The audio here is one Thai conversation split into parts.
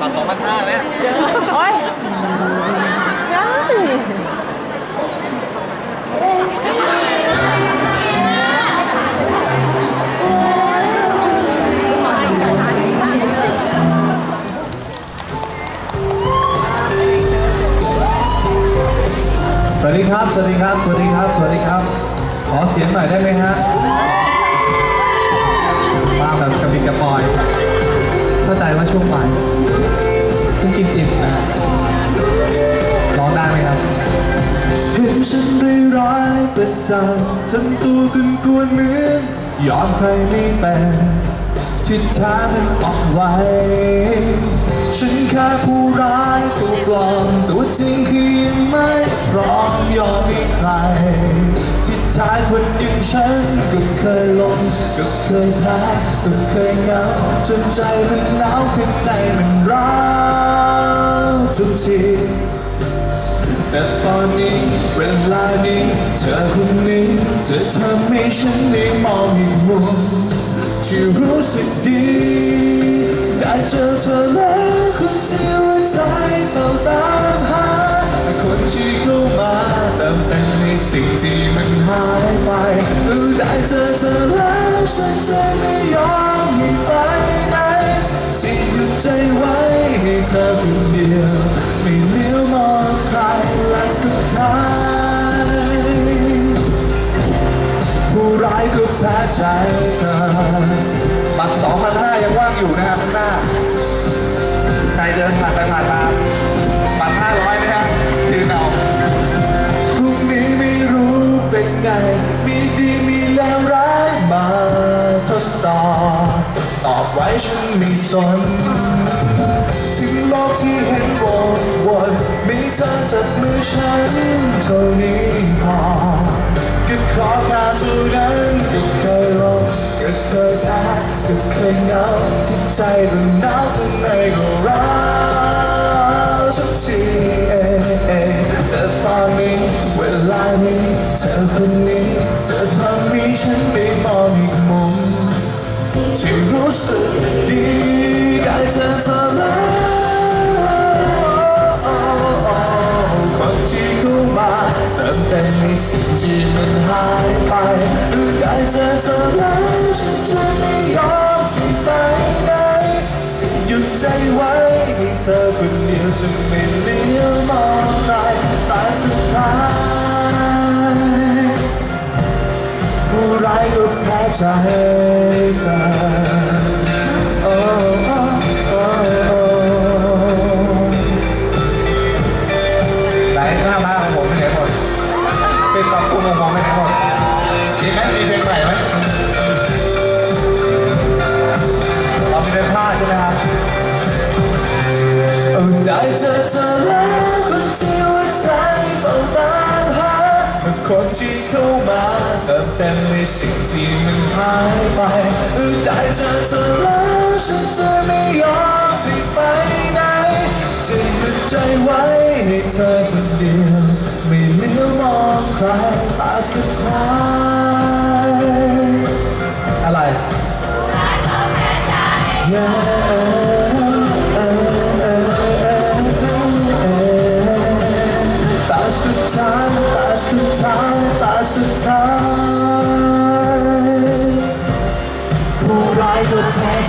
บัตรสองพันห้าเนี่ยโอ้ยยังสวัสดีครับ สวัสดีครับ สวัสดีครับ สวัสดีครับ ขอเสียงหน่อยได้ไหมฮะมาแบบกระปิดกระปอย เข้าใจว่าช่วงบ่ายเพิ่งกินอิ่มนะร้องได้ไหมครับเห็นฉันร้ายๆประจำทำตัวกวนกวนเหมือนยอมใครไม่เป็นที่แท้มันออกไวฉันแค่ผู้ร้ายตัวปลอมตัวจริงคือยังไม่พร้อมยอมให้ใคร ที่แท้คนอย่างฉันก็เคยลงก็เคยแพ้ก็เคยเหงาจนใจมันหนาวข้างในมันร้าวทุกทีแต่ตอนนี้เวลานี้เธอคนนี้จะทำให้ฉันได้มองอีกมุมที่รู้สึกดีได้เจอเธอแล้วคนที่หัวใจเฝ้าตา สิ่งที่มันหายไปเออได้เจอเธอแล้วฉันจะไม่ยอมให้ไปไหนที่หยุดใจไว้ให้เธอคนเดียวไม่เลี้ยวมองใครและสุดท้ายผู้ร้ายก็แพ้ใจเธอบัตร2,500ยังว่างอยู่นะฮะข้างหน้าใครเดินผ่านไปผ่านมา ฉันไม่สนถึงโลกที่เห็นวนวนมีเธอจับมือฉันเท่านี้พอก็ขอแค่เท่านั้นก็เคยลงก็เคยแพ้ก็เคยเหงาที่ใจมันหนาวข้างในก็ร้าวสักทีเองแต่ตอนนี้เวลานี้เธอคนนี้จะทำให้ฉันได้มองอีกมุม ที่รู้สึกดีได้เจอเธอแล้วคนที่เข้มาเติมเต็มในสิ่งที่มันหายไปได้เจอเธอแล้วฉันจะไม่ยอมไปไหนจะหยุดใจไว้ให้เธอคนเดียวฉันไม่เลี้ยวมองใครา เติมเต็มในสิ่งที่มันหายไปเออได้เจอเธอแล้วฉันจะไม่ยอมให้ไปไหนจะยุดใจไว้ให้เธอคนเดียวไม่เลี้ยวมองใครตาสุดท้ายอะไร Yeah.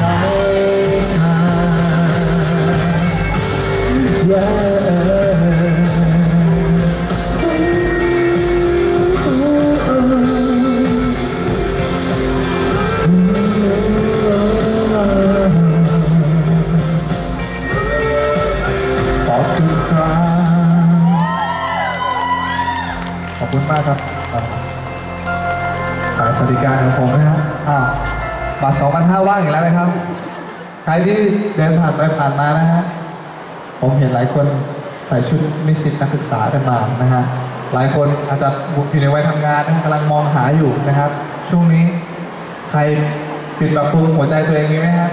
ก็ 2,500ว่างอีกแล้วนะครับ ใครที่เดินผ่านไปผ่านมานะฮะ ผมเห็นหลายคนใส่ชุดนิสิตนักศึกษากันมานะฮะ หลายคนอาจจะอยู่ในวัยทำงานนะกำลังมองหาอยู่นะครับ ช่วงนี้ใครปิดปรับปรุงหัวใจตัวเองมีไหมฮะ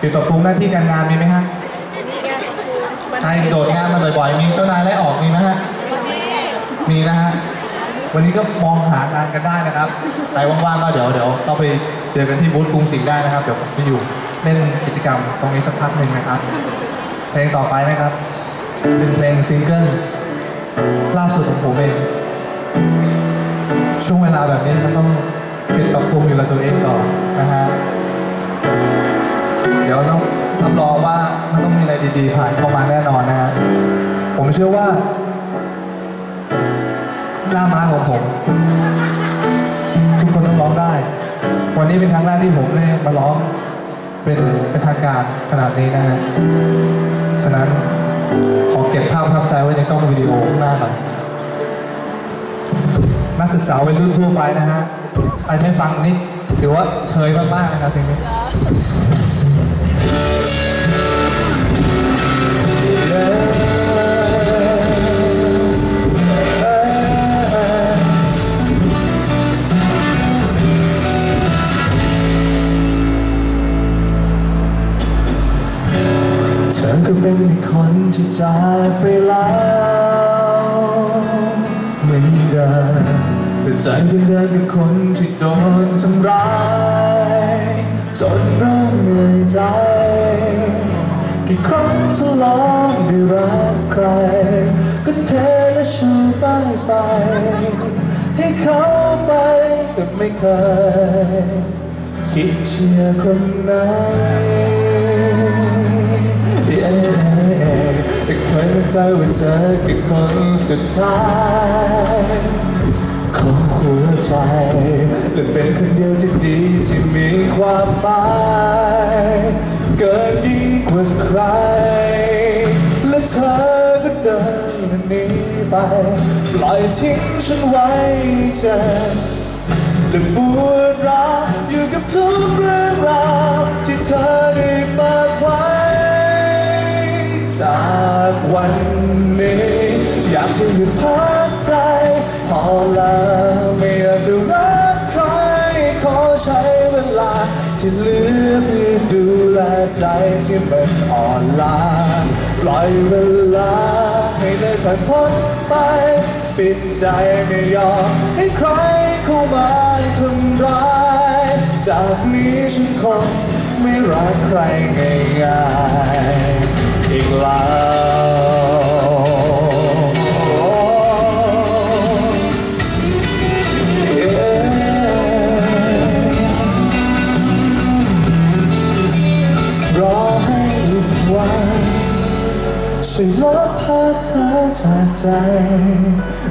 ปิดปรับปรุงหน้าที่การงานมีไหมฮะใครโดดงานมาบ่อยๆมีเจ้านายไล่ออกมีไหมฮะ มีนะฮะ วันนี้ก็มองหางานกันได้นะครับ ใครว่างๆก็เดี๋ยวเดี๋ยวก็ไป เจอกันที่บูธกรุงศรีได้นะครับ เดี๋ยวผมจะอยู่เล่นกิจกรรมตรงนี้สักพักหนึ่งนะครับ เพลงต่อไปนะครับ เป็นเพลงซิงเกิลล่าสุดของผมเองช่วงเวลาแบบนี้มันต้องเป็นปรับปรุงอยู่กับตัวเองก่อนนะฮะ เดี๋ยวต้องรับรองว่ามันต้องมีอะไรดีๆ ผ่านเข้ามาแน่นอนนะฮะ ผมเชื่อว่าหน้าม้าของผม ทุกคนต้องร้องได้ นี้เป็นครั้งแรกที่ผมได้มาร้องเป็นเป็นทางการขนาดนี้นะฮะ ฉะนั้นขอเก็บภาพประทับใจไว้ในกล้องวิดีโอข้างหน้าหน่อย นักศึกษาวัยรุ่นทั่วไปนะฮะ ใครไม่ฟังนี่ถือว่าเชยมากๆนะครับเพลงนี้ ใจเป็นเดิมกับคนที่โดนทำร้ายจนเริ่มเหนื่อยใจ กี่ครั้งจะลองได้รักใคร ก็เทและชูป้ายไฟ ให้เขาไปก็ไม่เคย คิดเชียร์คนไหนเย้แต่เคยมั่นใจว่าเธอคือคนสุดท้าย ของหัวใจและเป็นคนเดียวที่ดีที่มีความหมายเกินยิ่งกว่าใคร และเธอก็เดินหนีไป ปล่อยทิ้งฉันไว้เจ็บและปวดร้าวอยู่กับทุกเรื่องราวที่เธอได้ฝากไว้ จากวันนี้ อยากจะหยุดพักใจ พอแล้วไม่อยากจะรักใคร ขอใช้เวลา ที่เหลือเพื่อดูแลใจที่มันอ่อนล้าปล่อยเวลาให้เลยผ่านพ้นไป ปิดใจไม่ยอมให้ใครเข้ามาทำร้าย จากนี้ฉันคงไม่รักใครง่ายๆอีกแล้วาพเธอจากใจ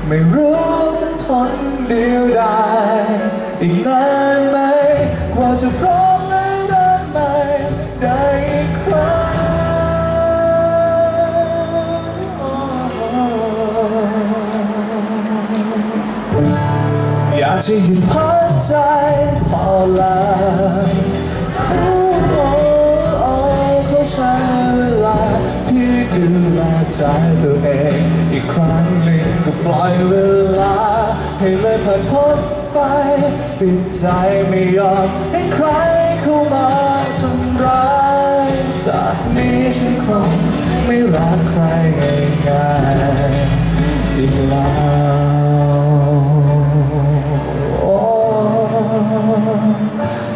ไม่รู้ต้องทนเดียวดายอีกนานไหม กว่าจะพร้อมและเริ่มใหม่ได้อีกครั้งอยากจะหยุดพักใจพอแล้ว ใจตัวเอง อีกครั้งหนึ่งก็ปล่อยเวลา ให้เลยผ่านพ้นไป ปิดใจไม่ยอมให้ใครเข้ามาทำร้ายจากนี้ฉันคงไม่รักใครง่ายๆอีกแล้ว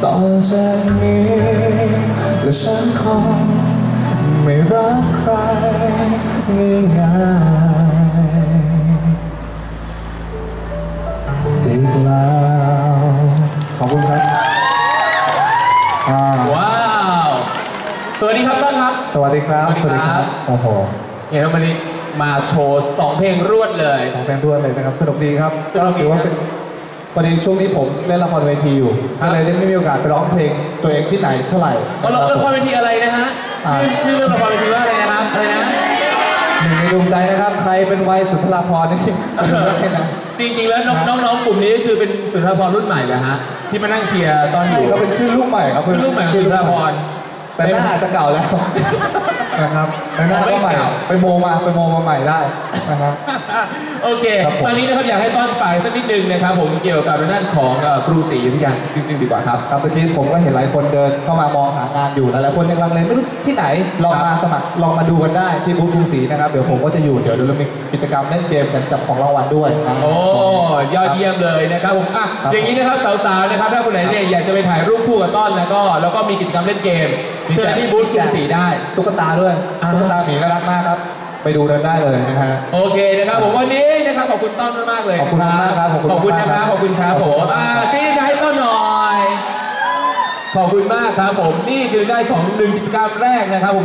ต่อจากนี้และฉันคงไม่รักใคร ง่ายๆอีกแล้วขอบคุณครับอ่าว้าว สวัสดีครับต้นครับ สวัสดีครับ สวัสดีครับโอ้โหเห็นว่าวันนี้มาโชว์สองเพลงรวดเลยสองเพลงรวดเลยนะครับ สนุกดีครับสนุก็กดีถือว่าเป็นประเด็นช่วงนี้ผมเล่นละครเวทีอยู่ครับก็เลยได้ไม่มีโอกาสไปร้องเพลงตัวเองที่ไหนเท่าไหร่ก็ละครเวทีอะไรนะฮะ ชื่ออ่าชื่อเรื่องละครเวทีว่าอะไรนะครับ อะไรนะ หนึ่งในดวงใจนะครับ ใครเป็นวัยสุนทราภรณ์นี่ดูได้นะจริงๆแล้วน้องน้องน้องกลุ่มนี้คือเป็นสุนทรภรณ์รุ่นใหม่เหรอฮะที่มานั่งเชียร์ตอนอใช่ยู่เขาเป็นคลื่นลูกใหม่ครับคือรุ่นใหม่ของสุนทรภรณ์แต่หน้าอาจจะเก่าแล้วนะครับแต่หน้าก็ใหม่ไม่เก่าไปโมมาไปโมมาใหม่ได้นะครับ โอเค ครับผม ตอนนี้นะครับอยากให้ต้อนฝากสักนิดนึงนะครับผมเกี่ยวกับด้านของเอ่อกรุศรีอยุธยานิดนึงดีกว่าครับ ครับเมื่อกี้ผมก็เห็นหลายคนเดินเข้ามามองหางานอยู่หลายๆคนยังลังเลไม่รู้ที่ไหนลองมาสมัครลองมาดูกันได้ที่บูธกรุงศรีนะครับเดี๋ยวผมก็จะอยู่เดี๋ยวเรามีกิจกรรมเล่นเกมกันจับของรางวัลด้วยนะ โอ้ยอดเยี่ยมเลยนะครับผมอะครับอย่างนี้นะครับสาวๆนะครับถ้าคนไหนเนี่ยอยากจะไปถ่ายรูปคู่กับต้อนแล้วก็แล้วก็มีกิจกรรมเล่นเกมเชิญที่บูธกรุงศรีได้ ตุ๊กตาด้วยอ่า ตุ๊กตาหมีน่ารักมากครับ ไปดูกันได้เลยนะฮะ โอเคนะครับผมวันนี้นะครับขอบคุณต้อนมากๆเลยขอบคุณมากครับขอบคุณขอบคุณนะครับมากครับขอบคุณครับผมอ่าที่ให้ต้อนหน่อย ขอบคุณมากครับผมนี่คือได้ของหนึ่งกิจกรรมแรกนะครับผม